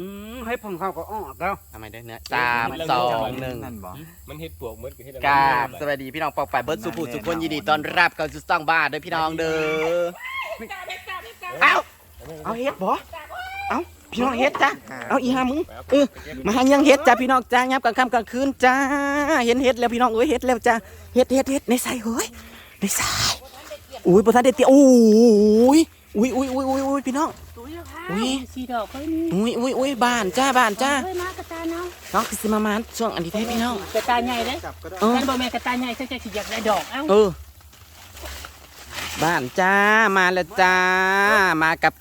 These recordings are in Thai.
อืมให้ผมเข้าก็ออกแล้ว ทำไมได้เนื้อสามสองหนึ่งนั่นบ่มันเฮ็ดปวกเหมือนกับเฮ็ดกราบสวัสดีพี่น้องปอกไปเบิร์ดสุภูสุคนยินดีต้อนรับเข้าสู่ซ่องบ้านเด้อพี่น้องเด้อเอ้าเอาเฮ็ดบ่เอ้าพี่น้องเฮ็ดจ้ะเอาอีห่ามึงเออมาหายังเฮ็ดจ้ะพี่น้องจ้ายับกลางค่ำกลางคืนจ้าเห็นเฮ็ดแล้วพี่น้องเอ้ยเฮ็ดแล้วจ้าเฮ็ดเฮ็ดเฮ็ดในใส่เฮ้ยในใส่อุ้ยบ่ทันได้เตรียมอุ้ยอุ้ยอุ้ยอุ้ยอุ้ยอุ้ ยพี่น้องอุ๊ย สีดอกเฮ้ยนี่อุ้ยอุ้ยอุ้ยบ้านจ้าบ้านจ้าเฮ้ยมากระตายเนาะน้องคือสิมามานช่วงอันนี้ให้พี่น้องกระตายใหญ่เลยเออนั่นบ่แม่นกระตายใหญ่เขาจะสิอยากได้ดอกเอ้าเออ บ้านจ้ามาแล้วจ้า มากับ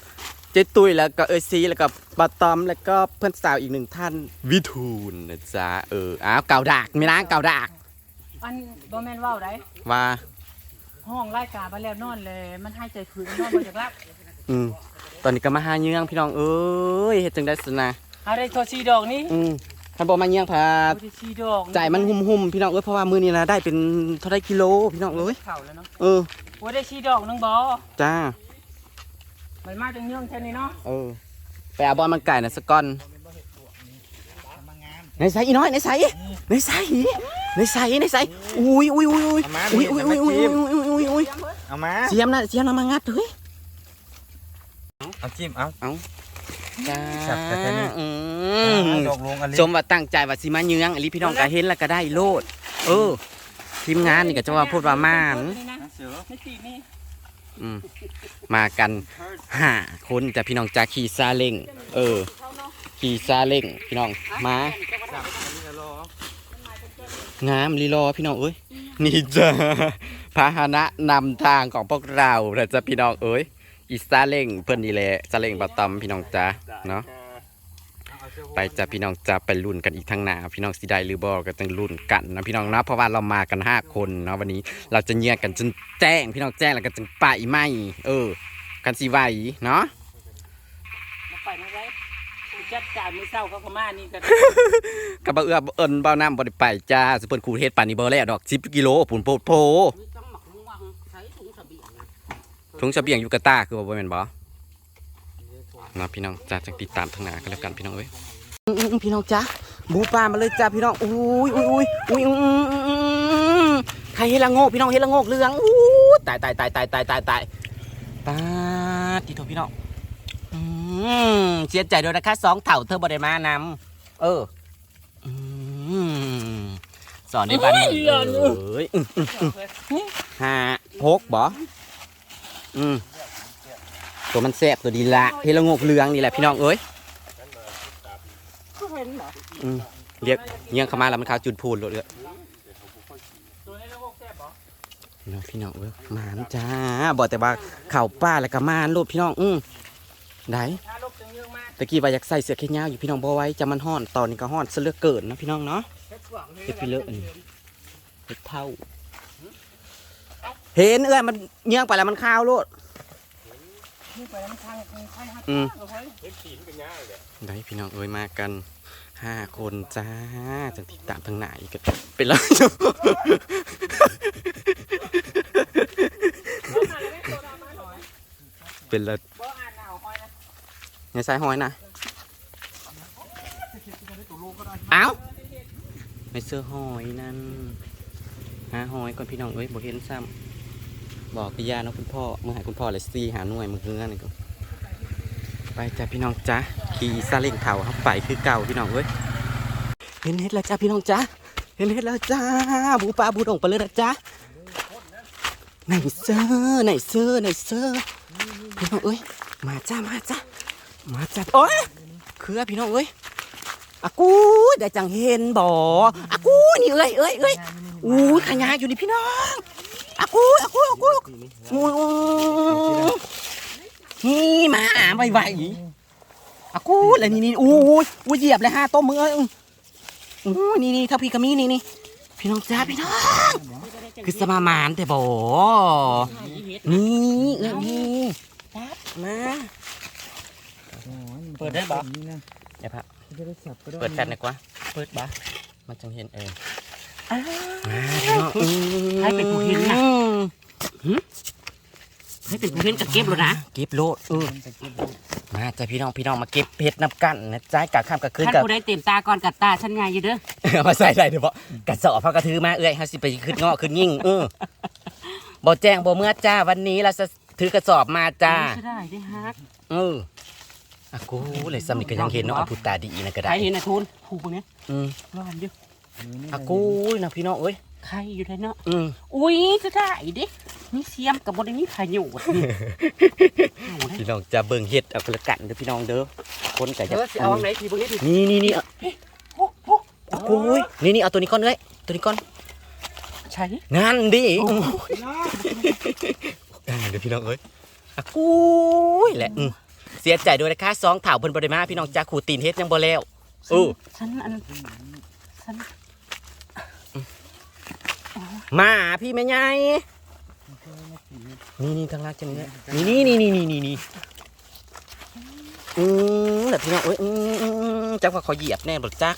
เจ๊ตุ้ยแล้วก็เออซีแล้วก็ปาตอมแล้วก็เพื่อนสาวอีกหนึ่งท่าน วิทูลนะจ๊ะเอออ้าวเก่าดากมีนะเก่าดากอันบ่แม่นเว้าได้ว่าห้องรายการมาแล้วนอนเลย มันให้ใจคืนนอนบ่อยากรับอืม ตอนนี้ก็มาหาเยืองพี่น้องเอ้ยเฮ็ดจังได้สนะเอาได้โทรสีดอกนี่อืมคันบ่มาเยืองพาเอาได้สีดอกจ่ายมันหุ่มๆพี่น้องเอ้ยเพราะว่ามื้อนี้นะได้เป็นเท่าไรกิโลพี่น้องเอ้ยเข้าแล้วเนาะเออโอ้ได้สีดอกนึงบ่จ้ามันมาจังเนื่องแค่นี้เนาะเออไปเอาบอลมันไก่นะสกอนในใส่อีน้อยในใส่ในใส่ในใส่ในใส่อุ้ยอุ้ยอุ้ยอุ้ยอุ้ยอุ้ยอุ้ยอุ้ยอุ้ยอุ้ยอุ้ยเอามาเสียมนะเสียมนะมางัดเฮ้ย เอาจิ้มเอาจ้าจับแต่แค่นี้อืมดอกลงอันนี้สมว่าตั้งใจว่าสิมาเยืองอันนี้พี่น้องก็เห็นแล้วก็ได้โลด เออ ทีมงานนี่ก็จะว่าพูดว่าม่านนี่นะเสือไม่ตีนี่อืมมากันห้าคนจะพี่น้องจากขี่ซาเล้งเออ ขี่ซาเล้งพี่น้องมางามลีลอพี่น้องเอ้ยนี่จ้ะพาหนะนำทางของพวกเราแต่จะพี่น้องเอ้ย อีซาเล่งเพื่อนนี่แหละซาเล่งปะตอมพี่น้องจ้าเนาะไปจ้ะพี่น้องจ้าไปลุ้นกันอีกทั้งหนาพี่น้องสิได้หรือบ่ก็ต้องลุ้นกันนะพี่น้องนะเพราะว่าเรามากันห้าคนเนาะวันนี้เราจะเงียกันจนแจ้ง พี่น้องแจ้งแล้วก็จึงไปไม่เออ กันสิไหวเนาะมาไปมาไว้จัดการมื้อเช้าเขาก็มานี่ก็กับบ่เอื้อบ่เอิ้นบ่น้ำบ่ได้ไปจ้าสิเพิ่นคูเฮ็ดปานนี้บ่แล้วดอก10กิโลปุ่นโพดโพ ถุงเสบียงอยู่กะตาคือว่าบ่แม่นบ่เนาะพี่น้องจ้าจังติดตามทางหน้ากันแล้วกันพี่น้องเอ้ยพี่น้องจ้าบูปลามาเลยจ้าพี่น้องอุ้ยอุ้ยอุ้ยอุ้ยอื้ออื้ออื้อใครเฮ็ดละโงกพี่น้องเฮ็ดละโงกเหลืองอู้ตายตายตายตายตายตายตายปาดที่โทพี่น้องอืมเสียใจด้วยนะคะสองเถ่าเธอบ่ได้มานำเอออืมสอนในบ้านเมืองเอ้ยอื้ออื้ออื้อห้าหกบ่ อืมตัวมันแซ่บตัวดีละเฮลโงกเหลืองนี่แหละพี่น้องเอ้ยก็เห็นเหรออืมเรียกเงี้ยงเข้ามาแล้วมันขาวจุดพูนเลยตัวนี้แล้วพวกแซ่บบ่พี่น้องพี่น้องเอ้ยหมานจ้าบอกแต่ว่าข่าวป้าแล้วก็มานโลดพี่น้องอืมได้ถ้าลบจังเนื่องมากตะกี้ว่าอยากใส่เสื้อแขนยาวอยู่พี่น้องบ่ไว้จะมันห้อนตอนนี้ก็ห้อนเสลือเกินนะพี่น้องเนาะเฮ็ดไปเลอะอันนี้เฮ็ดเท่า เห็นเอ้ยมันเงี้ยงไปแล้วมันขาวโลดนี่ไปแล้วมันทางมันใช่ฮัทอืมเอาไว้เฮ็ดขีนเป็นง่ายเลยได้พี่น้องเอ้ยมากันห้าคนจ้าจังติดตามทางไหนกันเป็นไรเป็นและบ่อ่านหนาวคอยนะในสายหอยนะเอ้าในเสื้อหอยนั่นหาหอยก่อนพี่น้องเอ้ยบ่เห็นซ้ำ บอกกิยาเนาะคุณพ่อเมื่อหาคุณพ่อเลยซีหาหน่วยมือเฮือนี่ก็ไปจ้ะพี่น้องจ้าขี่ซาเล้งเถาครับไปคือเก่าพี่น้องเอ้ยเห็นเห็ดแล้วจ้าพี่น้องจ้าเห็นเห็ดแล้วจ้าบูปลาบูดองไปเลยนะจ้าไหนเซอร์ไหนเซอร์ไหนเซอร์พี่น้องเอ้ยมาจ้ามาจ้ามาจ้าโอ้ยคือพี่น้องเอ้ยอากูได้จังเห็นบ่อากูนี่เอ้ยเอ้ยเอ้ยอู้ขยายอยู่นี่พี่น้อง อากูอากูอากูอู้นี่มาไวไวอากูแล้วนี่นี่อู้ยอู้เหยียบเลยฮะต้มมือเอ้ยอู้ยนี่นี่ถ้าพี่กมีนี่นี่พี่น้องจ้าพี่น้องคือสมามานแต่บ่นี่เอ้ยนี่มาเปิดได้ปะไอ้พระจะได้สับก็ได้เปิดแฟลชหน่อยกว่าเปิดบ้ามันจังเห็นเออ ให้เป็นผู้เห็นนะให้เป็นผู้เห็นกับเก็บแล้วนะเก็บโลดเออมาจ้ะพี่น้องพี่น้องมาเก็บเพชรนับกันนะจ๊ะกะข้ามกะคืนท่านกับผู้ใดเต็มตาก่อนกับตาฉันไงอยู่เด้อเอามาใส่ได้เดี๋ยวบ่กระสอบพากระถือมาเอ้ยเฮาสิไปขึ้นเงาะขึ้นยิ่งเออบ่แจ้งบ่เมื่อจ้าวันนี้เราจะถือกระสอบมาจ้าจะได้ได้ฮักเอออะกูเลยสำนึกก็ยังเห็นเนาะอันพุตาดีนะก็ใครได้เห็นนะทุนผูกพวกนี้อืมร้อนอยู่อะ กูนะพี่น้องเอ้ยใครอยู่ได้เนาะอืมอุ้ยจะได้ดิมีเสียมกับบได้มีประโยชน์นี่เอาได้พี่น้องจะเบิ่งเฮ็ดเอาไปละกันเด้อพี่น้องเด้อคนก็เอจะอสิเอาอันไหนทีพวกนี้ดินี่นี่นี่เอาโอ้โหอะกูนี่นี่เอาตัวนี้ก่อนเอ้ยตัวนี้ก่อนใช่นั่นดิโอ้โอ้ยอ่าเดี๋ยวพี่น้องเอ้ยอะกูแหละอืมเสียใจด้วยนะคะสองเถ่าเพิ่นบ่ได้มาพี่น้องจ้าขู่ตีนเฮ็ดยังบ่แล้วอู้ฉันอันฉัน มาพี่แม่ใหญ่นี่นี่ทางลาดจังเนี่ยนี่นี่นี่นี่นี่นี่อืมแบบพี่น้องเอ้ยอืมอืมอืมจักว่าขอเหยียบแน่บ่จัก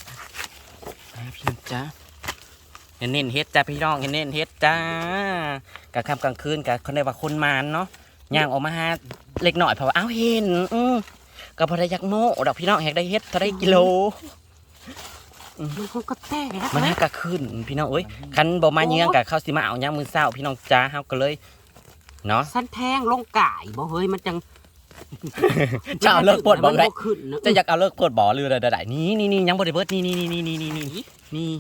อ่าพี่น้องจ้าเน้นๆเฮ็ดจ้าพี่น้องเน้นๆเฮ็ดจ้ากลางค่ำกลางคืนกับคนได้ว่าคนมานเนาะย่างออกมาหาเล็กหน่อยเพราะว่าอ้าวเห็นอืมก็พอได้ยักโม่ดอกพี่น้องแหกได้เฮ็ดเท่าได้กิโล มันเขาก็แตกแขึ้นพี่น้องเอ้ยคันบ่มาเยื้อกับข้าวสิมาเอาย่างมือเศร้าพี่น้องจ้าเฮาก็เลยเนาะสั้นแทงลงก่ายบอเฮ้ยมันจังจะเอาเลิกปวดบ่ได้จะอยากเอาเลิกปวดบ่หรืออะไรได้นี่นี่นี่ยังบ่ได้เบิดนี่นี่นี่นี่นี่นี่นี่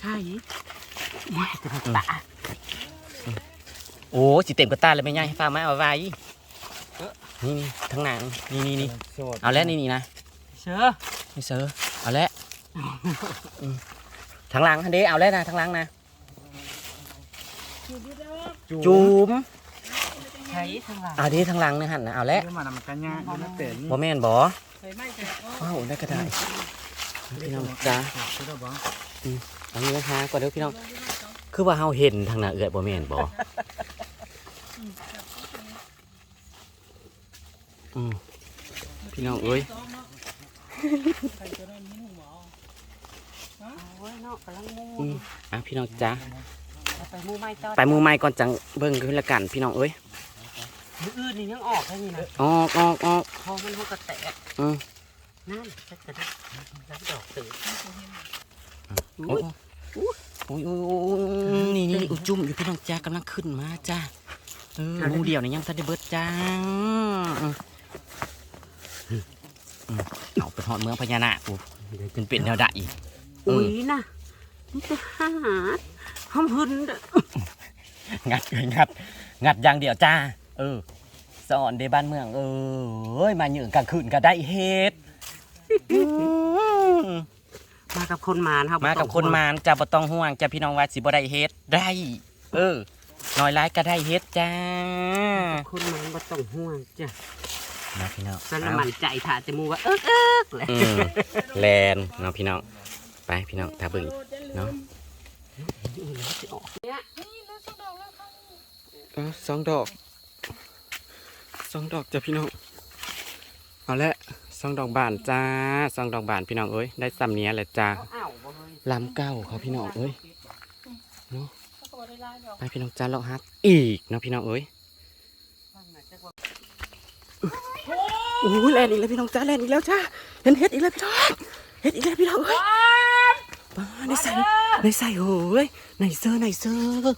ใช่ตาโอ้สิเต็มกระตาเลยไม่ง่ายฟ้าไม้เอาไว้นี่นี่ทั้งนางนี่นี่นี่เอาแล้วนี่นี่นะเสือไม่เสือเอาแล้ว ทางหลังฮันเด้เอาแล้วนะทางหลังนะจูมใช้ทางหลังเอาเด้ทางหลังนะหั่นนะเอาแล้วเดี๋ยวมานำกันยากมันเป็นนี่บ่แม่นบ่ใช้ไม่ใช่ว้าวได้ก็ได้พี่น้องจ้าคือเราบอกอันนี้นะคะก่อนเดี๋ยวพี่น้อง คือว่าเฮาเห็นทางหน้าเอื้อยบ่แม่นบ่อืมพี่น้องเอ้ยโอ้ย เนาะกำลังมูอืมอะพี่น้องจ้าไปมูไม่ต่อไปหมู่ใหม่ก่อนจังเบิ่งขึ้นละกัน พี่น้องเอ้ยมืออื่นนี่ยังออกได้นี่นะออกออกออกคอมันเขาก็แตกอืม นั่นจะจะได้รับดอกตื่นโอ้ยโอ้ยโอ้ยโอ้ยโอ้ยนี่นี่อุยจุ่มอยู่พี่น้องจ้ากำลังขึ้นมาจ้าเออหมูเดียวนี่ยังทันได้เบิดจ้าอืมอืมอืมเอาไปทอดเมืองพญานาคกูเป็นเป็นแนวใดอีก อุ้ยนะนี่จะหาห้ามหืนเด้องัดเลยงัด งัดอย่างเดียวจ้า เออ สอนเดบ้านเมือง เออเอ้ยมาเหยื่อกลางคืนก็ได้เฮ็ดอืมมากับคนมารครับมากับคนมารจะบ่ต้องห่วงจะพี่น้องว่าสิบ่ได้เฮ็ดได้ เออน้อยร้ายก็ได้เฮ็ดจ้าคนมารบ่ต้องห่วงจ้ะนะพี่น้องสนละมันใจถ่าจมูกว่าเอิกเอิกเลยอืมแลนเนาะพี่น้อง ไปพี่น้องถ้าเบิ่งเนาะสองดอกสองดอกจ้ะพี่น้องเอาละสองดอกบานจ้าสองดอกบานพี่น้องเอ้ยได้ซ้ำเนี้ยแหละจ้าเขาอ้าวบ่เฮ้ยลำเก้าเขาพี่น้องเอ้ยเนาะไปพี่น้องจ้าเลาะฮักอีกเนาะพี่น้องเอ้ยโอ้ยแลนอีกแล้วพี่น้องจ้าแลนอีกแล้วจ้าเห็นเห็ดอีกแล้วพี่น้องเห็ดอีกแล้วพี่น้องเอ้ย ป้าในใส่ในใส่เฮ้ยในเซอร์ในเซอร์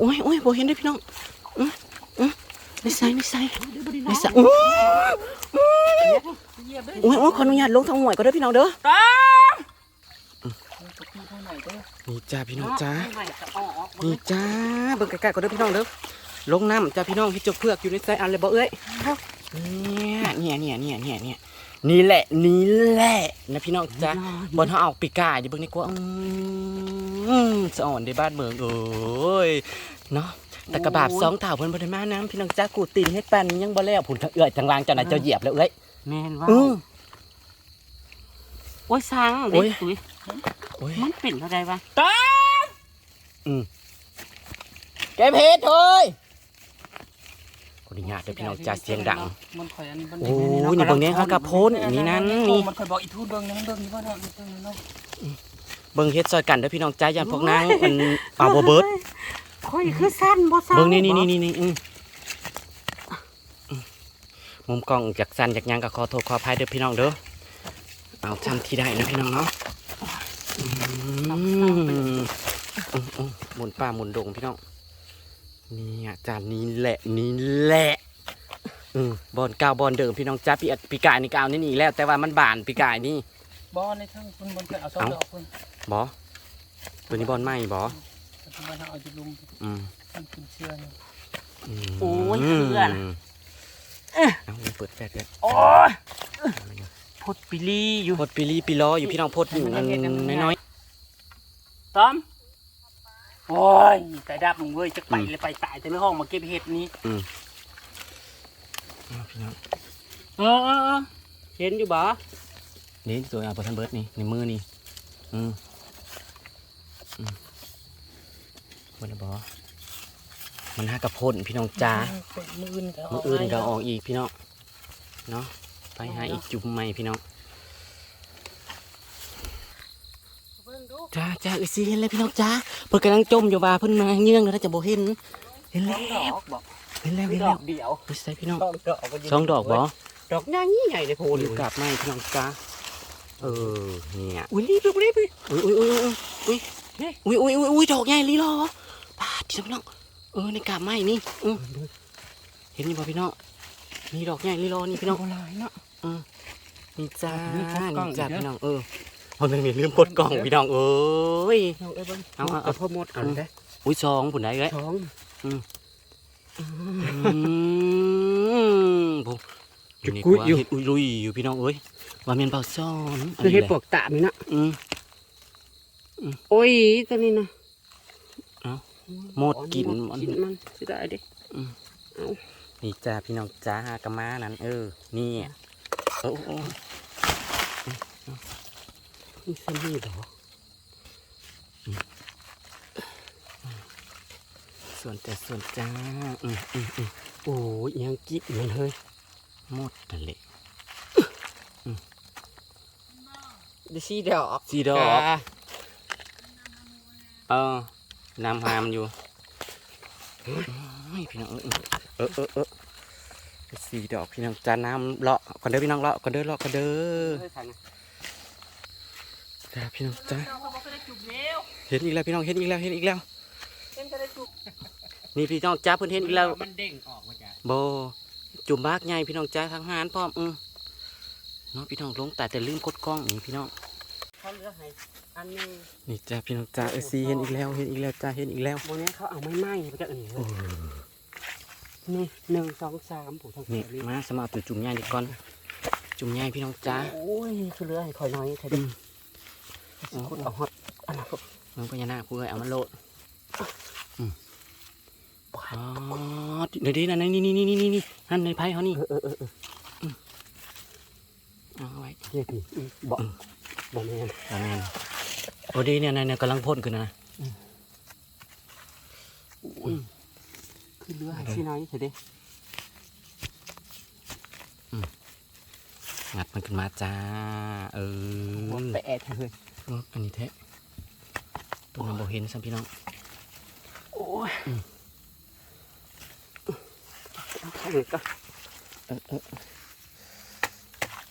โอ้ยโอ้ยโบเห็นด้วยพี่น้องอื้ออื้อในใส่ในใส่ในใส่โอ้ยโอ้ยโอ้ยขออนุญาตลงทางหวยก็ได้พี่น้องเด้อนี่จ้าพี่น้องจ้านี่จ้าเบิ่งใกล้ๆก็เด้อพี่น้องเด้อลงน้ำจ้าพี่น้องที่จกเพือกอยู่ในใจอันเลยบ่เอ้ยเนี่ยเนี่ยเนี่ยเนี่ยเนี่ยเนี่ย นี่แหละนี่แหละนะพี่น้องจ้าบนเขาเอาปีกาอยู่เบิ่งนี่กว่าอืมสะอ่อนในบ้านเมืองเอ้ยเนาะแต่กระบาบสองเต่าเพิ่นบ่ได้มาน้ำพี่น้องจ้ากูตีนเฮ็ดปานนี้ยังบ่แล้วผุนทางเอื้อยทางลางเจ้าน่ะเจ้าเหยียบแล้วเอ้ยแม่นว่าอือโอ้ยสังโอ้เด็ยกตุ้ยโอ้ยมันเป็นเท่าไรวะแกเพชรเฮ้ยข ออนุญาตเด้อพี่น้องจ้าเสียงดัง มันข่อยอันนี้มันโอ้ยนี่เบิ่งนี้เขากระโพนอันนี้นั่นนี่ มันข่อยบอกอีทูดเบิ่งนะมันเบิ่งนี่บ่เนาะมันเบิ่งเนาะเบิ่งเฮ็ดซอยกันเด้อพี่น้องจ้าอย่าพวกนางมันเอาบ่เบิดค่อยคือสั้นบ่สั้นเบิ่งนี่นี่นี่นี่นี่อืมอืมมุมกล้องจากสันจากหยังก็ขอโทษขออภัยเด้อพี่น้องเด้อเอาทำที่ได้นะพี่น้องเนาะอืมอืมอืมหมุนป่าหมุนดงพี่น้อง นี่อาจารย์นี้แหละนี่แหละอืมบอลเก้าบอลเดิมพี่น้องจ้าปีปีกายนี่ก็เอานี่นี่แล้ว แต่ว่ามันบานปีกายนี่บอในทั้งคุณบนไปเอาซองดอกคุณบอตัวนี้บอลไหมบอคุณบนเอาจุลุมอืมมันกินเชื่อเนี่ยมโอ้ยเพื่อนเอาเปิดแฟลชเลยโอ้ยพดปิลีอยู่พดปีลีปีล้ออยู่พี่น้องพดอยู่นั่นน้อยต้อม โอ้ยแต่ดับมึงเว้ยจะไปเลยไปตายแต่ในห้องมาเก็บเห็ดนี้ๆอืมเอาพี่น้องเออเออเออเห็นอยู่บ่นี่ตัวเอาไปทันเบิร์ดนี่ในมือนี่อืมอืมบนบอมันหากระพ่นพี่น้องจ้ามืออื่นก็มืออื่นก็ออกอีกพี่น้องเนาะไปหาอีกจุ่มใหม่พี่น้อง เบิ่งดู จ้าจ้าเออซีเห็นเลยพี่น้องจ้าเพิ่นกำลังจมอยู่ว่าเพิ่นมาเยื่องแล้วจะบ่เห็นเห็นสแล้อวงดอกบอกเห็นแล้วเห็นดแล้อวกเดียวไปใส่พี่น้องสองดอกก็ยู่สองดอกบ่ดอกย่างใหญ่เลยโพโอ้ดยกลับไม่พี่น้องจ้าเออเนี่ยอุ้ยรีบรีบรีบอุ้ยอุ้ยอุ้ยอุ้ยอุ้ยอุ้ยอุ้ยอุ้ยดอกใหญ่ลีลอปาดพี่น้องเออในกาบไม้นี่อือเห็นนี่ป่ะพี่น้องนี่ดอกใหญ่ลีลอนี่พี่น้อง โบราณเนาะ นี่จ้านี่พดกล้องนี่จ้าอีกเด้อพี่น้องเออ มันไม่มีลืมพดกล่องพี่น้องเอ้ยเอาเอ้ยเบิ่งเอาเอาเอาพ่อมดเอาได้อุ้ยซองผุนได้เลยท้องอืมผมอยู่นี่กุกูยอยู่เห็ดอุ้ยลุยอยู่พี่น้องเอ้ยว่าเมียนเบาซ่อนอันคือนี้เห็ดแหละปวกตามีนะอืมโอ้ยตัวนี้นะหมดกินหมดกินมันสิได้เดินี่จ้าพี่น้องจ้าหากะมานั้น เออนี่โอ้โอ้ นี่สมีดอกส่วนแต่ส่วนจ้าอืมอืมอืมโอ้ยยังจิบมันเฮ้ยหมดนั่นแหละได้สีดอกสีดอกเออน้ำหามอยู่ไม่พี่น้องเออเออเออเออสีดอกพี่น้องจ้าน้ำเลาะก่อนเด้อพี่น้องเลาะก่อนเด้อเลาะก่อนเด้อเฮ้ยทางนะ จ้าพี่น้องจ้าเราก็บอกได้จุบเร็วเห็นอีกแล้วพี่น้องเห็นอีกแล้วเห็นอีกแล้วเห็นก็ได้จุบนี่พี่น้องจ้าเพิ่นเห็นอีกแล้วมันเด้งออกมาจากโบจุ่มบากใหญ่พี่น้องจ้าทางหารพร้อมอือเนาะพี่น้องลงแต่แต่ลืมกดกล้องนี่พี่น้องเขาเหลือให้อันหนึงนี่จ้าพี่น้องจ้าเออซีเห็นอีกแล้วเห็นอีกแล้วจ้าเห็นอีกแล้วโมนี้เขาเอาไม้ไหม้ไปจากอันนี้เลยนี่หนึ่งสองสามผมทางนี่นี้มาสมาตัวจุ่มใหญ่ดีก่อนจุ่มใหญ่พี่น้องจ้าโอ้ยคือเหลือให้คอยน้อยแค่เดียว คนเอาฮอตอันนั้นก็เมืองพญานาคเพื่อเอามาโลดอืมอ๋อเดี๋ยวดีนะนี่นี่นี่นี่นี่นี่นั่นในไพ่เขานี่เออเออเออเอาไว้เฮ้ยพี่บอกบอแมนตาแมนโอ้ดีเนี่ยเนี่ยกำลังพ่นขึ้นนะอุ้ยคือเหลือให้สิน้อยแค่เดีงัดมันขึ้นมาจ้า เออไปแอดเลย อออันนี้แท้ตัวน้ำโบเห็นซ้ำพี่น้อง โอ้ยเอาเข้าเลยก็เออเออ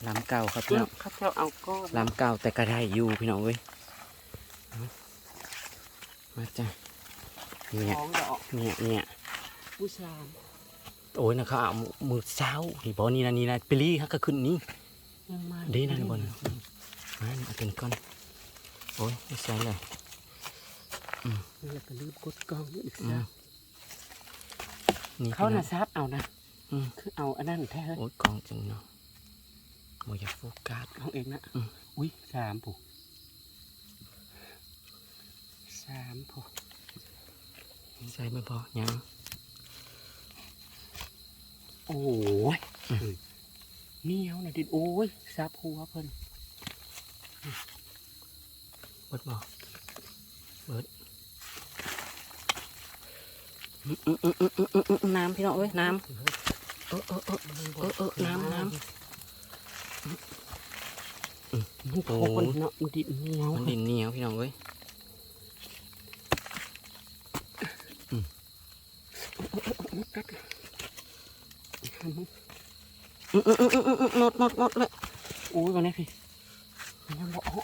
ลำเก่าครับพี่น้องข้าเจ้าเอาก้อนลำเก่าแต่ก็ได้อยู่พี่น้องเว้ยเอามาจ้ะเนี่ยท้องดอกเนี่ยเนี่ยผู้ชายโอ้ยนะเขาเอามือเช้านี่บอนี่นะนี่นะเปรี่ฮะก็ขึ้นนี่ยังมาดีนะนี่บอลมานี่เอาตัวนี้ก่อน โอ้ยไม่ใช่เลยแล้วก็ลืมกดกล้องอีกอืซะมนี่เขาพี่น้น่ะองซับเอานะอืมคือเอาอันนั้นแท้เลยโอ้ยกล้องจังเนาะโมอยากโฟกัสเอาเองนะอืมอุ้ยสามผู้สามผู้ใช่ไม่พอยังโอ้ยเหนียวนะดิโอ้ยซับหัวเพิ่นเบิดบอกเบิดอืมอืมอืมอืมอืมอืมอืมน้ำพี่น้องเอ้ยน้ำเออเออเออเออเออน้ำน้ำมันโผล่คนเนาะมันดินเหนียวมันดินเหนียวพี่น้องเอ้ยกัดอืมอืมอืมอืมอืมหมดหมดหมดเลยโอ้ยวันนี้พี่มันยังบ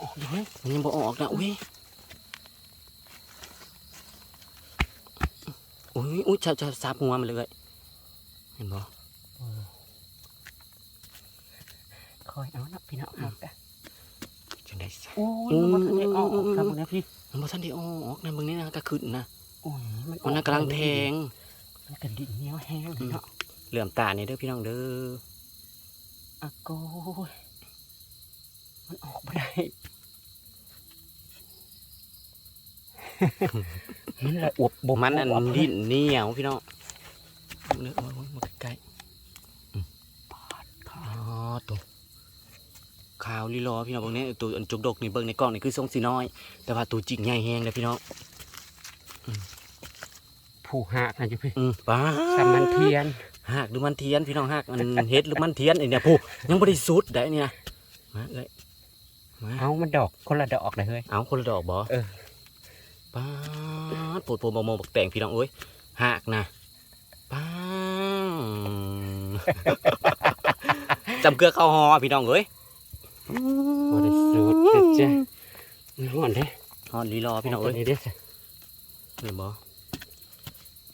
ออกอยู่เฮ้ยมันยังบ่ออกนะอุ้ยอุ้ยอุ้ยจะจะซับหัวมันเลยเห็นบ่คอยเอานะพี่น้องครับจ้ะจังได้ซะโอ้ยมันบ่ทันได้ออกครับวันนี้พี่มันบ่ทันได้ออกนะเบิ่งนี่นะก็ขึ้นนะโอ้ยมันมันน่ะกำลังแทงมันกระดิ่งเหนียวแห้งเนาะเหลื่อมตานี่เด้อพี่น้องเด้ออะโกย มันออกไม่ได้มันละอวบบมันอันวบดิ้นเหนียวพี่น้องเนื้อโอ้ยโอ้ยมาใกล้ๆอืมอ๋อตัวขาวลีลอพี่น้องเบิ่งนี่ตัวอันจุกดกนี่เบิ่งในกล้องนี่คือทรงสีน้อย แต่ว่าตัวจริงใหญ่แฮงเลยพี่น้องผู้หักนะจ๊ะพี่อืมป้าสำมันเทียนหักหรือมันเทียนพี่น้องหักมันเฮ็ดหรือมันเทียนไอ้เนี่ยผู้ยังบ่ได้สุดได้เนี่ยนะมาเอ้ย มาเอามันดอกคนละดอกเลยเฮ้ยเอาคนละดอกบ่เออป้าดปวดปวดมองๆบักแต่งพี่น้องเอ้ยหักนะป้าดจำเกลือเข้าวหอพี่น้องเอ้ยบริสุทธิ์เด้อจ้ะมันห่อนเด้ฮอนลีรอพี่น้องเอ้เอ้ยยเด้อจ้ะเห็นบ่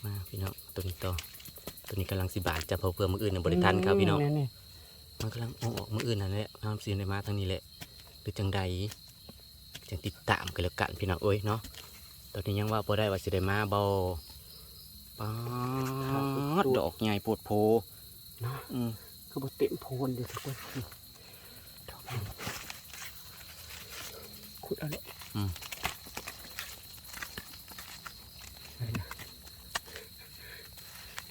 มาพี่น้องตัวนี้ต่อตัวนี้กำลังสิบาทจะเพื่อเพื่อมืออื่นในบริทันครับพี่น้องนี่มันกำลังเอาออกมืออื่นนั่นแหละน้ำซีนได้มาทางนี้แหละ หรือจังใดจังติดตามกันแล้วกันพี่น้องเอ้ยเนาะตอนนี้ยังว่าพอได้ว่าสิได้มาบ่ป้าดดอกใหญ่ปวดโพเนาะอืมคือบ่เต็มโพนเด้อทุกคนนี่ดอกนี้ขุดเอาเลยเอาเลยนะ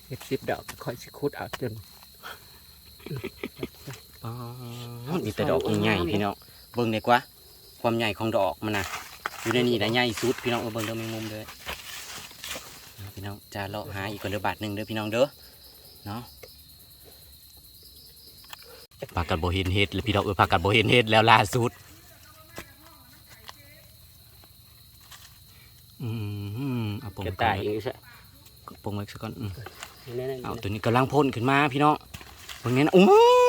เฮ็ดสิบดอกคอยสิขุดเอาจนป้าดมีแต่ดอกใหญ่ๆพี่น้อง เบิ่งดีกว่า ความใหญ่ของดอกมันนะอยู่ในนี้นะใหญ่สุดพี่น้องเออเบิ่งเด้อแมงมุมเด้อเอาพี่น้องจะเลาะหาอีกคนเด้อบาทหนึ่งเด้อพี่น้องเด้อเนาะปากกัดโบเห็นเห็ดเลยพี่น้องเออปากกัดโบเห็นเห็ดแล้วล่าสุดอืมเอาปงกระก่อต่ายนอีกซะปงไว้สักก่อนอืมนี่ๆๆเอาตัวนี้กำลังพ่นขึ้นมาพี่น้องเบิ่งนี้นะอู้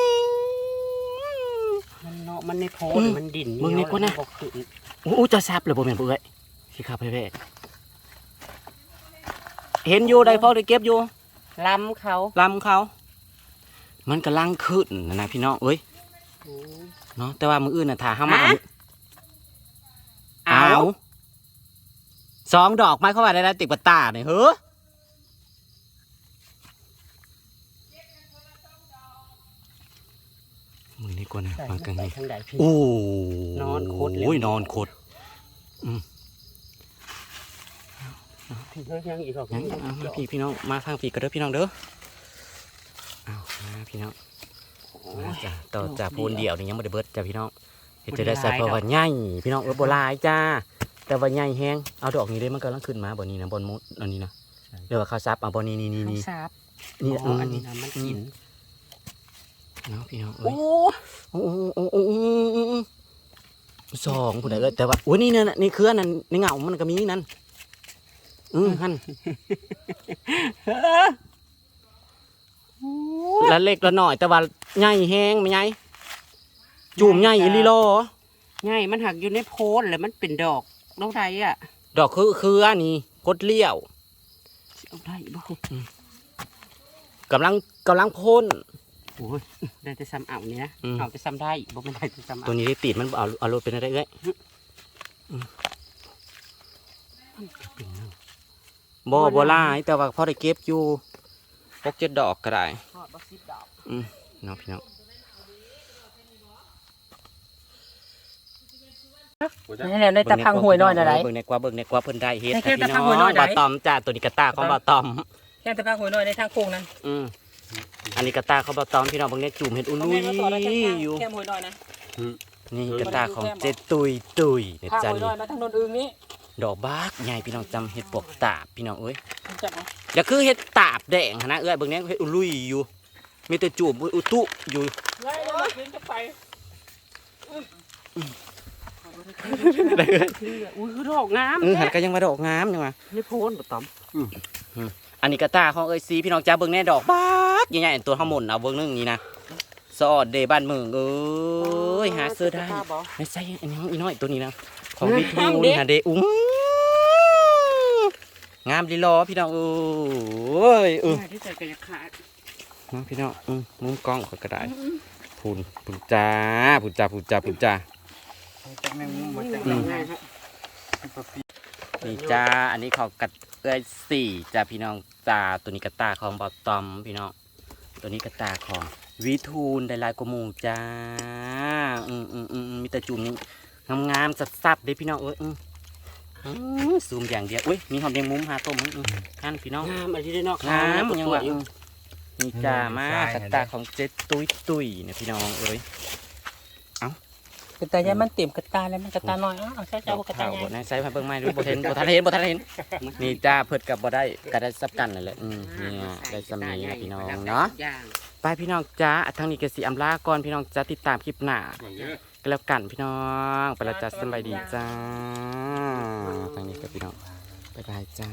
มันเนาะมันในโพอืนมมันดิ่นมึงนี่กว่านะ บอกขึ้นอู้จะซับเลยบ่แม่นบ่เอ้ยสิขับไปแวกเห็นอยู่ได้พอได้เก็บอยู่ลำเขาลำเขา มันกำลังขึ้นนะนะพี่น้องเอ้ยเนาะแต่ว่ามืออื่นน่ะถ่าห้ามาเอาเอาสองดอกไม้เข้ามาได้แล้วติดปะตาเนี่ยเฮ้อ มือนี่กว่านะใส่มากันไปนี่ทางใดพี่ โอ้นอนคดเลย โอ้ยนอนคดพี่เฮ้ยยังอีกหรอกยังเอามาพี่พี่น้องมาทางพี่ก็เด้อพี่น้องเด้อเอามาพี่น้องมาจ้ะต่อจากพูนเดี่ยวนี่ยังไม่ได้เบิดจ้ะพี่น้องเฮ็ดจะได้ใส่เพราะว่าใหญ่พี่น้องเออบ่หลายจ้าแต่ว่าใหญ่แฮงเอาดอกนี้ได้มันกำลังขึ้นมาบ่นี้นะบนมุดอันนี้นะเดี๋ยวว่าข้าวซับเอาบ่นี้นี่นี่นี่ทราบนี่อ๋ออันนี้นะมันกินเนาะพี่น้องเอ้โอ้ยโอ้โอ้โอ้โอ้โอ้โอ้สองผู้ใดเอ้ยแต่ว่าโอ้ยนี่นั่นน่ะนี่เครือนั่นในเงามันก็มีนั่นอือหั่นละเล็กละหน่อย แต่ว่าใหญ่แห้งไม่ใหญ่จูมใหญ่อีหลีโลง่ายมันหักอยู่ในโพนเลยมันเป็นดอกดอกใดอะ ดอกคือคืออันนี้กดเลี้ยวเอาได้บ่กำลังกำลังพ่น โอ้ยได้แต่ซ้ำเอานี่นะอืม เอาแต่ซ้ำได้บ่เป็นได้แต่ซ้ำตัเอาวนี้ได้ติดมันเอาเอารถเป็นอะไรเอ้ยเป็นเนาะบ่บ่หลายแต่ว่าพอได้เก็บอยู่พกเจ็ดดอกก็ได้ ทอดบ่สิบดอกเนาะพี่น้องนี่แหละในตะพังหวยน้อยน่ะไร เบิ่งในกว่าเบิ่งในกว่าเพิ่นได้เฮ็ดในแค่ค่ะพี่ตะพัน้องงห้วยน้อยได้ บ่าตอมจ้าตัวนี้กระตาของบ่าตอม แค่ตะพังหวยน้อยในทางโค้งนั้นอืม อันนี้กระตาของบ่าตอมพี่น้องเบิ่งในจุ่มเห็ดอุ้ลุยอยู่แค่หวยน้อยนะนี่กระตาของเจตุยตุยเนี่ยทางจ้าหวยนี่น้อยมาทางโนนอึงนี้ดอกบากใหญ่พี่น้องจำเห็ดปวกตาบพี่น้องเอ้ยจับเอาอย่าคือเห็ดตาบแดงหั้นนะเอ้ยเบิ่งแนี้เห็ดอุลุยอยู่ มีแต่จูบอุตุอยู่ไล่เลยกินจะไปอุ้ยคือดอกงามเออหันก็ยังมาดอกงามยังมาในโพนบ่ตอม อันนี้กระตาของเอ้ยซีพี่น้องจ้าเบิ่งแน่ดอกบากใหญ่ๆตัวข้างบนเอาเบิ่งนึงนี่นะสอดเดบ้านเมืองเอ้ยหาซื้อได้บ่ไม่ใช่อันนี้อีน้อยตัวนี้นะของเออวิทูงามนเด้หาเดอุ้งงามดีรอพี่น้องเอ้ยเออที่ใส่กระยาขาดมาพี่น้องอืมมุมกล้องเขาก็ได้พูนพูนจ้าพูนจ้าพูนจ้าพูนจ้าจากแมงมุมมาจากอืมแมงนี่จ้าอันนี้เขากัด เอ้ยสี่จ้าพี่น้องจ้าตัวนี้กระตาของบอตอมพี่น้อง ตัวนี้กระตาของวิทูลได้หลายกว่าหมูจ้าอืมอืมอืมอืมมีแต่จุ่มนี่งามๆสับๆเด้พี่น้องเอ้ยอืมอืมซูมอย่างเดียวอุ้ยมีหอมแดงมุมหาต้มอืมขั้นพี่น้องงามอะไรที่ได้เนาะงามยังวะวะอืมนี่จ้ามากระตาของเจ๊ตุ้ยตุ้ยเนี่ยพี่น้องเอ้ยก ระตายามันเต็มกระตาแล้วมันกระตาน้อยอ้าวใช่เจ้ากระตาข่าวใหบญ่ทนายใส่มาเบิ่งไม้ดูบ่เห็นบ่ทันเห็นบ่ทันเห็นนี่จ้าเพิ่นกับบ่ได้ก็ได้ซับกันนั่นแหละอืมเนี่ยได้สำนีนะพี่น้องเนาะย่างไปพี่น้องจ้าทางนี้ก็สิอำลาก่อนพี่น้องจ้าติดตามคลิปหน้าหวังเยอะก็แล้วกันพี่น้องไปแล้วจ้าสำบายดีจ้าทางนี้ก็พี่น้องบ๊ายบายจ้า